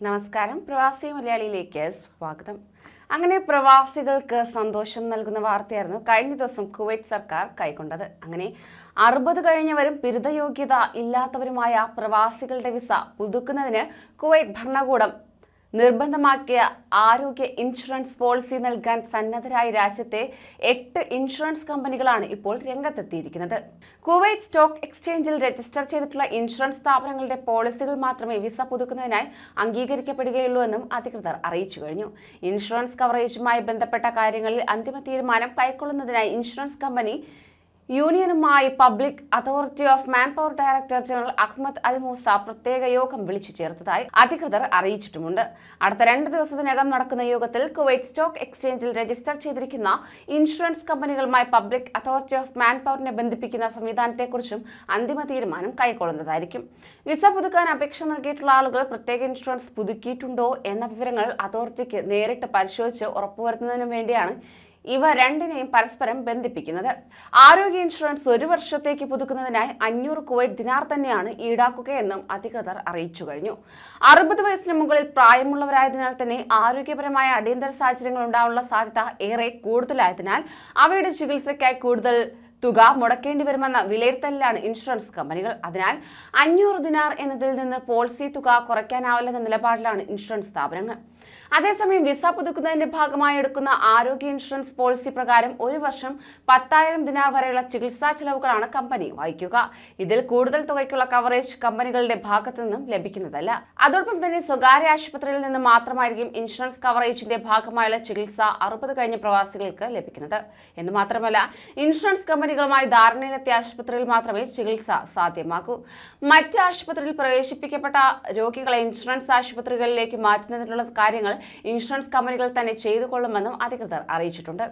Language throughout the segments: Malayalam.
നമസ്കാരം. പ്രവാസി മലയാളിയിലേക്ക് സ്വാഗതം. അങ്ങനെ പ്രവാസികൾക്ക് സന്തോഷം നൽകുന്ന വാർത്തയായിരുന്നു കഴിഞ്ഞ ദിവസം കുവൈറ്റ് സർക്കാർ കൈക്കൊണ്ടത്. അങ്ങനെ അറുപത് കഴിഞ്ഞവരും ബിരുദയോഗ്യത ഇല്ലാത്തവരുമായ പ്രവാസികളുടെ വിസ പുതുക്കുന്നതിന് കുവൈറ്റ് ഭരണകൂടം നിർബന്ധമാക്കിയ ആരോഗ്യ ഇൻഷുറൻസ് പോളിസി നൽകാൻ സന്നദ്ധരായ രാജ്യത്തെ എട്ട് ഇൻഷുറൻസ് കമ്പനികളാണ് ഇപ്പോൾ രംഗത്തെത്തിയിരിക്കുന്നത്. കുവൈറ്റ് സ്റ്റോക്ക് എക്സ്ചേഞ്ചിൽ രജിസ്റ്റർ ചെയ്തിട്ടുള്ള ഇൻഷുറൻസ് സ്ഥാപനങ്ങളുടെ പോളിസികൾ മാത്രമേ വിസ പുതുക്കുന്നതിനായി അംഗീകരിക്കപ്പെടുകയുള്ളൂ എന്നും അധികൃതർ അറിയിച്ചു കഴിഞ്ഞു. ഇൻഷുറൻസ് കവറേജുമായി ബന്ധപ്പെട്ട കാര്യങ്ങളിൽ അന്തിമ തീരുമാനം കൈക്കൊള്ളുന്നതിനായി insurance company യൂണിയനുമായി public authority of man power director general Ahmad Al Musa പ്രത്യേക യോഗം വിളിച്ചു ചേർത്തതായി അധികൃതർ അറിയിച്ചിട്ടുമുണ്ട്. അടുത്ത രണ്ട് ദിവസത്തിനകം നടക്കുന്ന യോഗത്തിൽ കുവൈറ്റ് സ്റ്റോക്ക് എക്സ്ചേഞ്ചിൽ രജിസ്റ്റർ ചെയ്തിരിക്കുന്ന ഇൻഷുറൻസ് കമ്പനികളുമായി പബ്ലിക് അതോറിറ്റി ഓഫ് മാൻ പവറിനെ ബന്ധിപ്പിക്കുന്ന സംവിധാനത്തെക്കുറിച്ചും അന്തിമ തീരുമാനം കൈക്കൊള്ളുന്നതായിരിക്കും. വിസ പുതുക്കാൻ അപേക്ഷ നൽകിയിട്ടുള്ള ആളുകൾ പ്രത്യേക ഇൻഷുറൻസ് പുതുക്കിയിട്ടുണ്ടോ എന്ന വിവരങ്ങൾ അതോറിറ്റിക്ക് നേരിട്ട് പരിശോധിച്ച് ഉറപ്പുവരുത്തുന്നതിനു വേണ്ടിയാണ് ഇവ രണ്ടിനെയും പരസ്പരം ബന്ധിപ്പിക്കുന്നത്. ആരോഗ്യ ഇൻഷുറൻസ് ഒരു വർഷത്തേക്ക് പുതുക്കുന്നതിനായി അഞ്ഞൂറ് കുവൈറ്റ് ദിനാർ തന്നെയാണ് ഈടാക്കുകയെന്നും അധികൃതർ അറിയിച്ചു കഴിഞ്ഞു. അറുപത് വയസ്സിന് മുകളിൽ പ്രായമുള്ളവരായതിനാൽ തന്നെ ആരോഗ്യപരമായ അടിയന്തര സാഹചര്യങ്ങൾ ഉണ്ടാവാനുള്ള സാധ്യത ഏറെ കൂടുതലായതിനാൽ അവയുടെ ചികിത്സയ്ക്കായി കൂടുതൽ തുക മുടക്കേണ്ടി വരുമെന്ന വിലയിരുത്തലിലാണ് ഇൻഷുറൻസ് കമ്പനികൾ. അതിനാൽ അഞ്ഞൂറ് ദിനാർ എന്നതിൽ നിന്ന് പോളിസി തുക കുറയ്ക്കാനാവില്ലെന്ന നിലപാടിലാണ് ഇൻഷുറൻസ് സ്ഥാപനങ്ങൾ. അതേസമയം വിസ പുതുക്കുന്നതിന്റെ ഭാഗമായി എടുക്കുന്ന ആരോഗ്യ ഇൻഷുറൻസ് പോളിസി പ്രകാരം ഒരു വർഷം പത്തായിരം ദിനാർ വരെയുള്ള ചികിത്സാ ചെലവുകളാണ് കമ്പനി വഹിക്കുക. ഇതിൽ കൂടുതൽ തുകയ്ക്കുള്ള കവറേജ് കമ്പനികളുടെ ഭാഗത്തു നിന്നും ലഭിക്കുന്നതല്ല. അതോടൊപ്പം തന്നെ സ്വകാര്യ ആശുപത്രിയിൽ നിന്ന് മാത്രമായിരിക്കും ഇൻഷുറൻസ് കവറേജിന്റെ ഭാഗമായുള്ള ചികിത്സ അറുപത് കഴിഞ്ഞ പ്രവാസികൾക്ക് ലഭിക്കുന്നത്. എന്ന് മാത്രമല്ല ഇൻഷുറൻസ് കമ്പനികളുമായി ധാരണയിലെത്തിയ ആശുപത്രിയിൽ മാത്രമേ ചികിത്സ സാധ്യമാക്കൂ മറ്റ് ആശുപത്രിയിൽ പ്രവേശിപ്പിക്കപ്പെട്ട രോഗികളെ ഇൻഷുറൻസ് ആശുപത്രികളിലേക്ക് മാറ്റുന്നതിനുള്ള കാര്യങ്ങൾ ഇൻഷുറൻസ് കമ്പനികൾ തന്നെ ചെയ്തു കൊള്ളുമെന്നും അധികൃതർ അറിയിച്ചിട്ടുണ്ട്.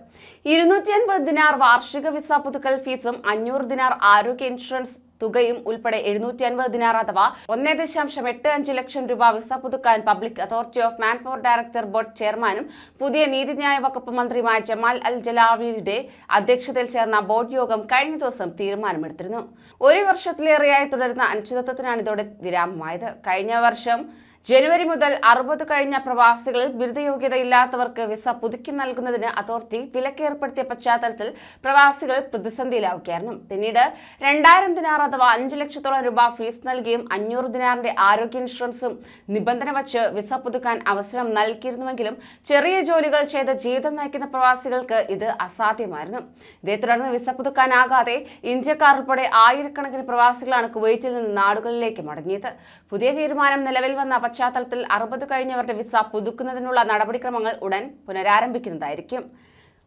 ഇരുന്നൂറ്റി അൻപത് ദിനാർ വാർഷിക വിസ പുതുക്കൽ ഫീസും അഞ്ഞൂറ് ദിനാർ ആരോഗ്യ ഇൻഷുറൻസ് തുകയും ഉൾപ്പെടെ എഴുന്നൂറ്റി അൻപത് ദിനാർ അഥവാ ഒന്നേ ദശാംശം എട്ട് അഞ്ച് ലക്ഷം രൂപ വിസ പുതുക്കാൻ public authority of manpower director board ചെയർമാനും പുതിയ നീതിന്യായ വകുപ്പ് മന്ത്രിയുമായ ജമാൽ അൽ ജലാവിയുടെ അധ്യക്ഷതയിൽ ചേർന്ന ബോർഡ് യോഗം കഴിഞ്ഞ ദിവസം തീരുമാനമെടുത്തിരുന്നു. ഒരു വർഷത്തിലേറെയായി തുടരുന്ന അനിശ്ചിതത്വത്തിനാണ് ഇതോടെ വിരാമമായത്. കഴിഞ്ഞ വർഷം ജനുവരി മുതൽ അറുപത് കഴിഞ്ഞ പ്രവാസികളിൽ ബിരുദയോഗ്യതയില്ലാത്തവർക്ക് വിസ പുതുക്കി നൽകുന്നതിന് അതോറിറ്റി വിലക്കേർപ്പെടുത്തിയ പശ്ചാത്തലത്തിൽ പ്രവാസികൾ പ്രതിസന്ധിയിലാവുകയായിരുന്നു. പിന്നീട് രണ്ടായിരം ദിനാർ അഥവാ അഞ്ചു ലക്ഷത്തോളം രൂപ ഫീസ് നൽകിയും അഞ്ഞൂറ് ദിനാറിന്റെ ആരോഗ്യ ഇൻഷുറൻസും നിബന്ധന വച്ച് വിസ പുതുക്കാൻ അവസരം നൽകിയിരുന്നുവെങ്കിലും ചെറിയ ജോലികൾ ചെയ്ത് ജീവിതം നയിക്കുന്ന പ്രവാസികൾക്ക് ഇത് അസാധ്യമായിരുന്നു. ഇതേ തുടർന്ന് വിസ പുതുക്കാനാകാതെ ഇന്ത്യക്കാർ ഉൾപ്പെടെ ആയിരക്കണക്കിന് പ്രവാസികളാണ് കുവൈറ്റിൽ നിന്ന് നാടുകളിലേക്ക് മടങ്ങിയത്. പുതിയ തീരുമാനം നിലവിൽ വന്ന പശ്ചാത്തലത്തിൽ അറുപത് കഴിഞ്ഞവരുടെ വിസ പുതുക്കുന്നതിനുള്ള നടപടിക്രമങ്ങൾ ഉടൻ പുനരാരംഭിക്കുന്നതായിരിക്കും.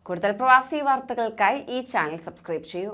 കൂടുതൽ പ്രവാസി വാർത്തകൾക്കായി ഈ ചാനൽ സബ്സ്ക്രൈബ് ചെയ്യൂ.